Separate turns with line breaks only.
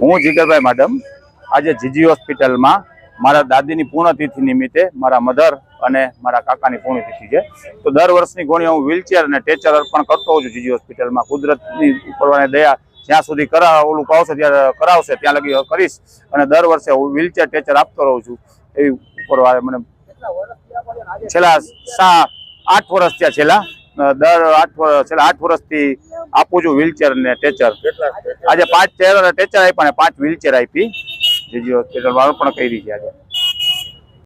હું જીગરભાઈ મેડમ. આજે જીજી હોસ્પિટલમાં મારા દાદીની પૂર્ણતિથિ નિમિત્તે મારા મધર અને મારા કાકાની પુણ્યતિથિ છે. તો દર વર્ષની ગોણી હું વ્હીલચેર અને ટેચર અર્પણ કરતો હોઉં છું જીજી હોસ્પિટલમાં. કુદરતની ઉપરવાની દયા જ્યાં સુધી કરા ઓલું પાવશે ત્યારે કરાવશે ત્યાં લગી કરીશ. અને દર વર્ષે હું વ્હીલચેર ટેચર આપતો રહું છું. એવી ઉપરવાળે મને છેલ્લા સા આઠ વર્ષ થયા છેલ્લા. દર આઠ વર્ષ છેલ્લા આઠ વર્ષથી આપું છું વ્હીલચેર ને ટેચર. આજે પાંચ ચેર અને ટેચર આપ્યા અને પાંચ વ્હીલચેર આપી. જીજી હોસ્પિટલમાં અર્પણ કરી છે આજે.